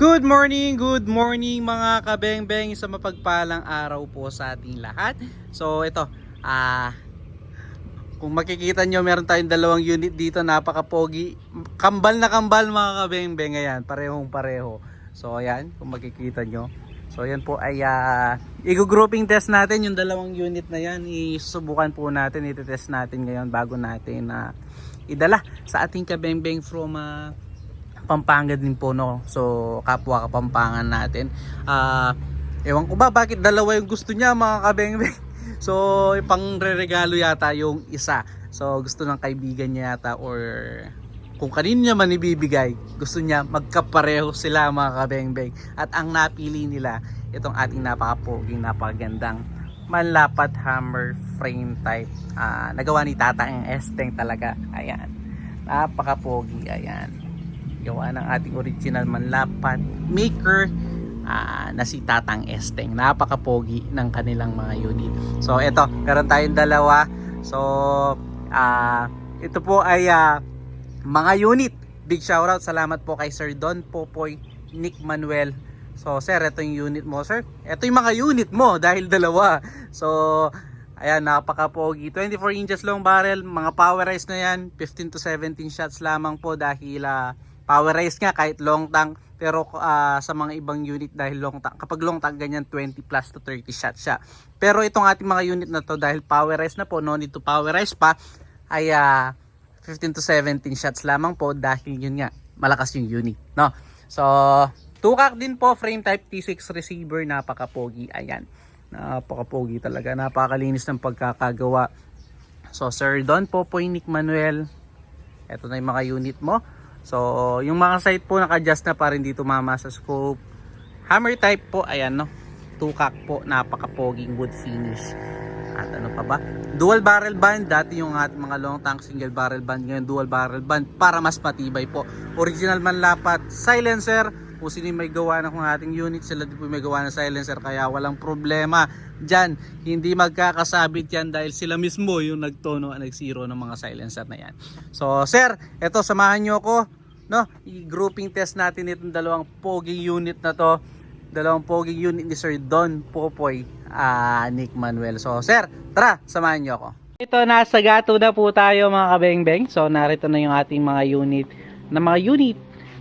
Good morning, good morning mga kabengbeng sa mapagpalang araw po sa ating lahat. So ito, ah kung makikita nyo meron tayong dalawang unit dito, napaka-pogi. Kambal na kambal mga kabengbeng, ayan, parehong pareho. So ayan, kung makikita nyo. So yan po ay uh, i-grouping test natin yung dalawang unit na yan. Isusubukan po natin, iti-test natin ngayon bago natin na idala sa ating kabengbeng from ah, Pampanga din po no. So kapwa kapampangan natin. Ah, ewan ko ba bakit dalawa yung gusto niya mga kabengbeng. So pang regalo yata yung isa. So gusto ng kaibigan niya yata or kung kanino niya man ibibigay, gusto niya magkapareho sila mga kabengbeng. At ang napili nila, itong ating napakapoging, napakagandang manlapat hammer frame type. Ah, nagawa ni Tata ang Esteng talaga. Ayan. Napakapogi. Ayan gawa ng ating original manlapat maker ah, na si Tatang Esteng. Napakapogi ng kanilang mga unit. So ito, meron tayong dalawa. So ah, ito po ay ah, mga unit. Big shoutout. Salamat po kay Sir Don Popoy, Nick Manuel. So sir, ito yung unit mo sir. Ito yung mga unit mo dahil dalawa. So Ayan, napaka-pogi. 24 inches long barrel, mga powerized na yan. 15 to 17 shots lamang po dahil ah, powerized nga kahit long tank. Pero ah, sa mga ibang unit dahil long tank kapag long tank ganyan 20 plus to 30 shots siya. Pero itong ating mga unit na to dahil powerized na po no need to powerize pa ay ah, 15 to 17 shots lamang po dahil yun nga malakas yung unit no? So tukak din po frame type T6 receiver napaka-pogi. Ayan. Napaka-pogi talaga. Napakalinis ng pagkakagawa. So Sir Don Popoy Nick Manuel. Eto na yung mga unit mo So, yung mga site po naka-adjust na para hindi tumama sa scope. Hammer type po, ayan no. Tukak po, napaka-poging wood finish. At ano pa ba? Dual barrel band, dati yung at mga long tank single barrel band, ngayon dual barrel band para mas matibay po. Original man lapat, silencer, kung sino may gawa ng ating unit, sila din po may gawa ng silencer kaya walang problema dyan. Hindi magkakasabit yan dahil sila mismo yung nagtono at nag-zero ng mga silencer na yan. So sir, eto samahan nyo ako. No? I-grouping test natin itong dalawang poging unit na to. Dalawang poging unit ni Sir Don Popoy ah, Nick Manuel. So sir, tara, samahan nyo ako. Ito, nasa gato na po tayo mga kabengbeng. So narito na yung ating mga unit na mga unit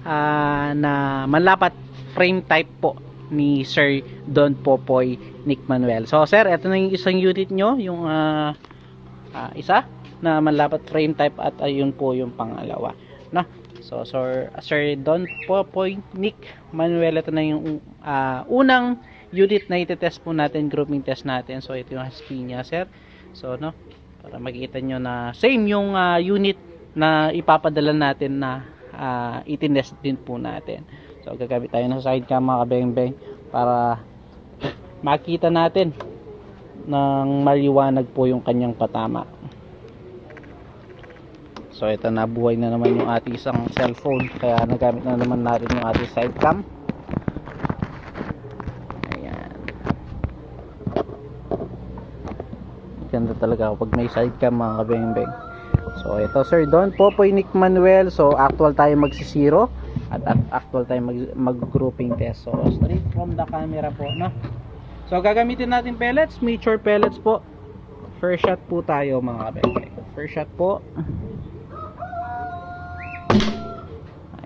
ah, na manlapat frame type po ni Sir Don Popoy Nick Manuel. So sir, ito na yung isang unit nyo, yung ah, ah, isa na manlapat frame type at ayun po yung pangalawa. No? So Sir, Sir Don Popoy Nick Manuel, ito na yung ah, unang unit na itetest po natin, grouping test natin. So ito yung HP niya sir. So no, para makita nyo na same yung ah, unit na ipapadala natin na uh, itinest din po natin. So gagamit tayo ng sidecam mga kabeng-beng para makita natin ng maliwanag po yung kanyang patama. So ito na buhay na naman yung ating isang cellphone kaya nagamit na naman natin yung ating sidecam. Ayan. Ganda talaga kapag may sidecam mga kabeng-beng. So ito Sir Don Popoy Nick Manuel. So actual tayo magsisiro at actual tayo mag, mag-grouping test. So straight from the camera po, no? So gagamitin natin pellets, mature pellets po. First shot po tayo mga kabeng-beng. First shot po.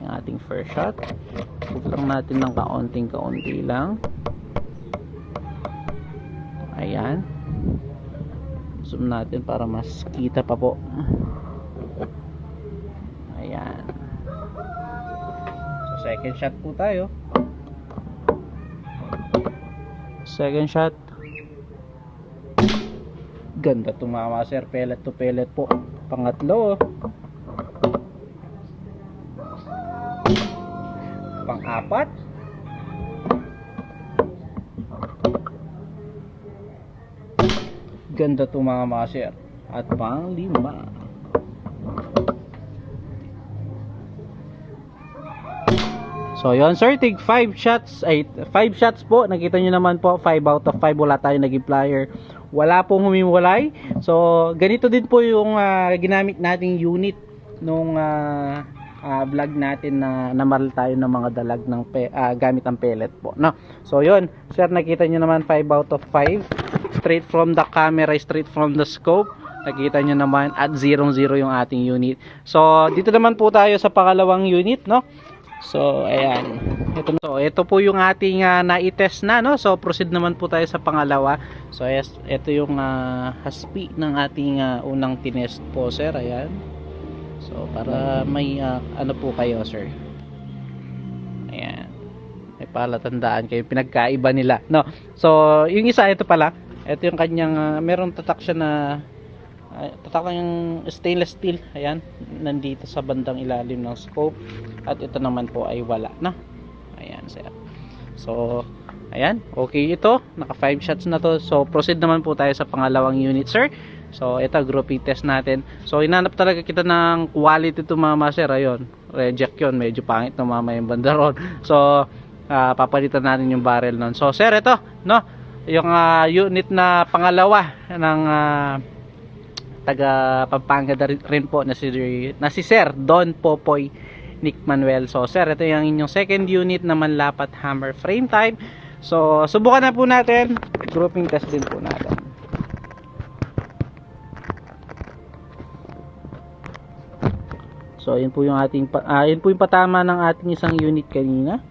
Ang ating first shot. Put lang natin ng kaunting kaunti lang. Ayan. Zoom natin para mas kita pa po. Ayan. So second shot po tayo. Second shot. Ganda tumama sir. Pellet to pellet po. Pangatlo. Pang-apat. Ganda tumama sir. At pang-lima. So yon sir, tig 5 shots, ay 5 shots po. Nakita nyo naman po, 5 out of 5 wala tayo naging flyer. Wala pong humiwalay. So ganito din po yung ah, ginamit nating unit nung ah, ah, vlog natin na namal tayo ng mga dalag ng pe, ah, gamit ang pellet po no so yun sir nakita nyo naman 5 out of 5 straight from the camera straight from the scope nakita nyo naman at 0 0 yung ating unit so dito naman po tayo sa pangalawang unit no So, ayan. Ito, so, ito po yung ating uh, na-test na, no? So, proceed naman po tayo sa pangalawa. So, yes, ito yung uh, haspi ng ating ah, unang tinest po, sir. Ayan. So, para may ah, ano po kayo, sir. Ayan. May palatandaan kayo. Pinagkaiba nila, no? So, yung isa, ito pala. Ito yung kanyang, ah, meron tatak siya na tatak yung stainless steel. Ayan nandito sa bandang ilalim ng scope. At ito naman po ay wala na. Ayan sir. So ayan okay ito. Naka 5 shots na to. So proceed naman po tayo sa pangalawang unit sir. So ito grouping test natin. So inanap talaga kita ng quality to mama sir. Ayun reject yun. Medyo pangit na mama yung bandaron so ah, papalitan natin yung barrel nun. So sir ito no? Yung ah, unit na pangalawa ng ah, taga Pampanga rin, po na si, na si Sir Don Popoy Nick Manuel. So Sir, ito yung inyong second unit na manlapat hammer frame type. So subukan na po natin. Grouping test din po natin. So yun po yung ating ah, yun po yung patama ng ating isang unit kanina.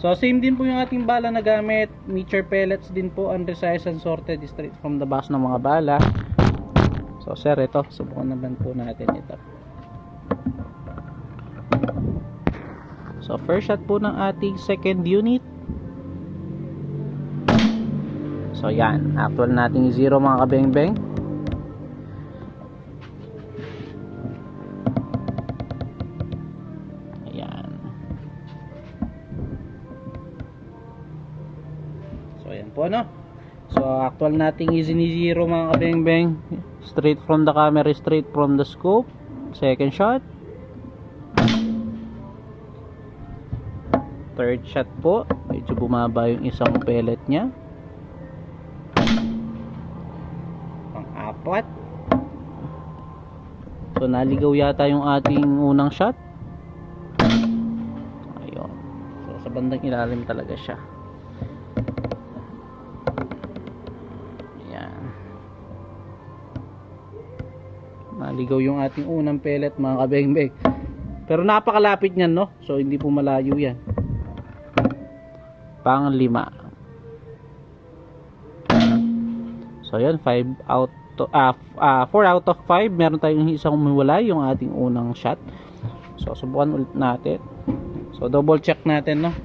So same din po yung ating bala na gamit. Meter pellets din po undersized and sorted straight from the box ng mga bala. So sir, ito subukan naman po natin ito. So first shot po ng ating second unit. So yan, actual nating zero mga kabeng-beng. So ayan po no. So actual nating easy ni zero mga kabeng-beng. Straight from the camera, straight from the scope. Second shot. Third shot po. Medyo bumaba yung isang pellet niya. Pang-apat. So naligaw yata yung ating unang shot. Ayun. So sa bandang ilalim talaga siya. Naligaw yung ating unang pellet mga kabeng-beng. Pero napakalapit niyan no. So hindi po malayo yan. Pang lima. So yan 5 out to, ah, ah, 4 out of 5 meron tayong isang umiwala yung ating unang shot. So subukan ulit natin. So double check natin no.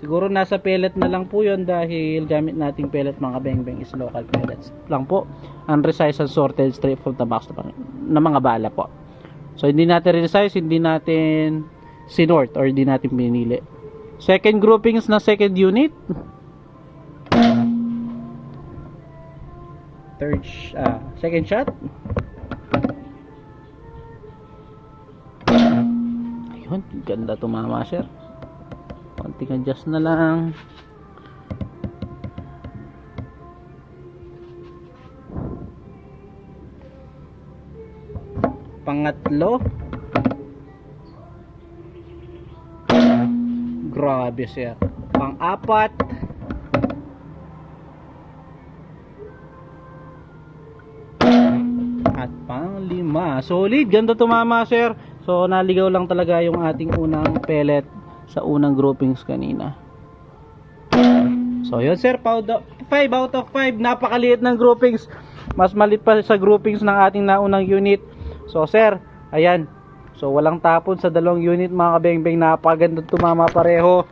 Siguro nasa pellet na lang po yun dahil gamit nating pellet mga beng is local pellets lang po. Unresized and sorted straight from the box na, mga bala po. So hindi natin resize, hindi natin sinort or hindi natin pinili. Second groupings na second unit. Third ah, second shot. Ayun, ganda tumama sir. Konting adjust na lang. Pangatlo. Grabe sir. Pang-apat. At pang-lima. Solid. Ganda tumama sir. So naligaw lang talaga yung ating unang pellet sa unang groupings kanina. So yun sir, 5 out of 5, napakaliit ng groupings. Mas malit pa sa groupings ng ating naunang unit. So sir, ayan. So walang tapon sa dalawang unit mga kabeng-beng, napakaganda tumama pareho.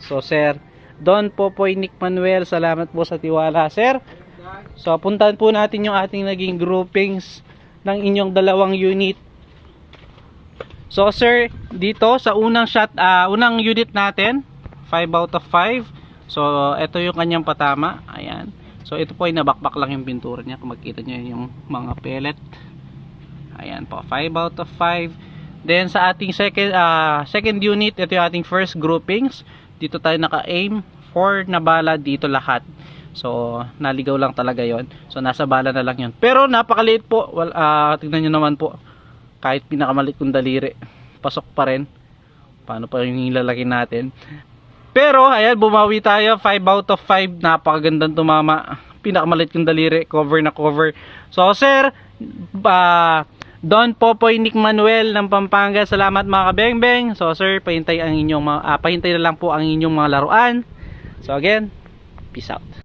So sir, Don Popoy Nick Manuel, salamat po sa tiwala sir. So puntahan po natin yung ating naging groupings ng inyong dalawang unit. So sir, dito sa unang shot, ah, unang unit natin, 5 out of 5. So ito yung kanyang patama. Ayan. So ito po ay nabakbak lang yung pintura niya. Kung makita niyo yung mga pellet. Ayan po, 5 out of 5. Then sa ating second ah, second unit, ito yung ating first groupings. Dito tayo naka-aim 4 na bala dito lahat. So naligaw lang talaga 'yon. So nasa bala na lang 'yon. Pero napakaliit po. Well, ah, tignan niyo naman po kahit pinakamalit kong daliri pasok pa rin paano pa yung ilalagay natin pero ayan bumawi tayo 5 out of 5 napakagandang tumama pinakamalit kong daliri cover na cover so sir ba Don Popoy Nick Manuel ng Pampanga. Salamat mga kabengbeng. So sir, pahintay ang inyong ah, pahintay na lang po ang inyong mga laruan. So again, peace out.